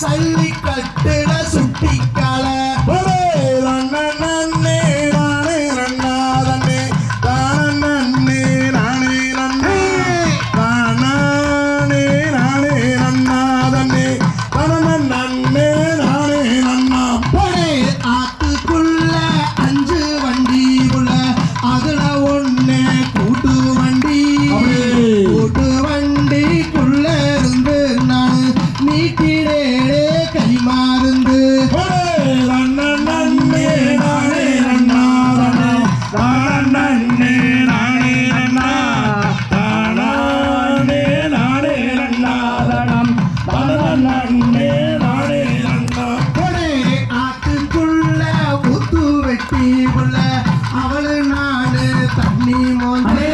சல்லி கட்டுட சுட்டிக்க. தீவுல அவளு நாடு தண்ணி மோந்தே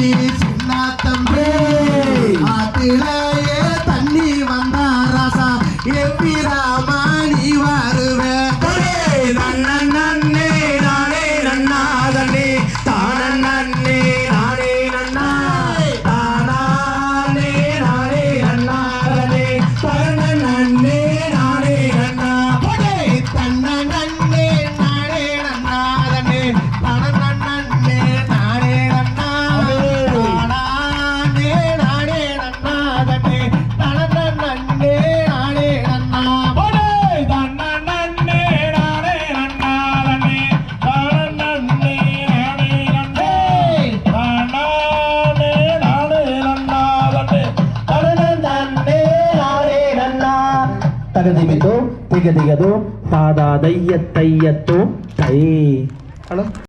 Peace. తగదిమితో తిగదిగదో పాదాదయ్య తయ్యతో తై హలో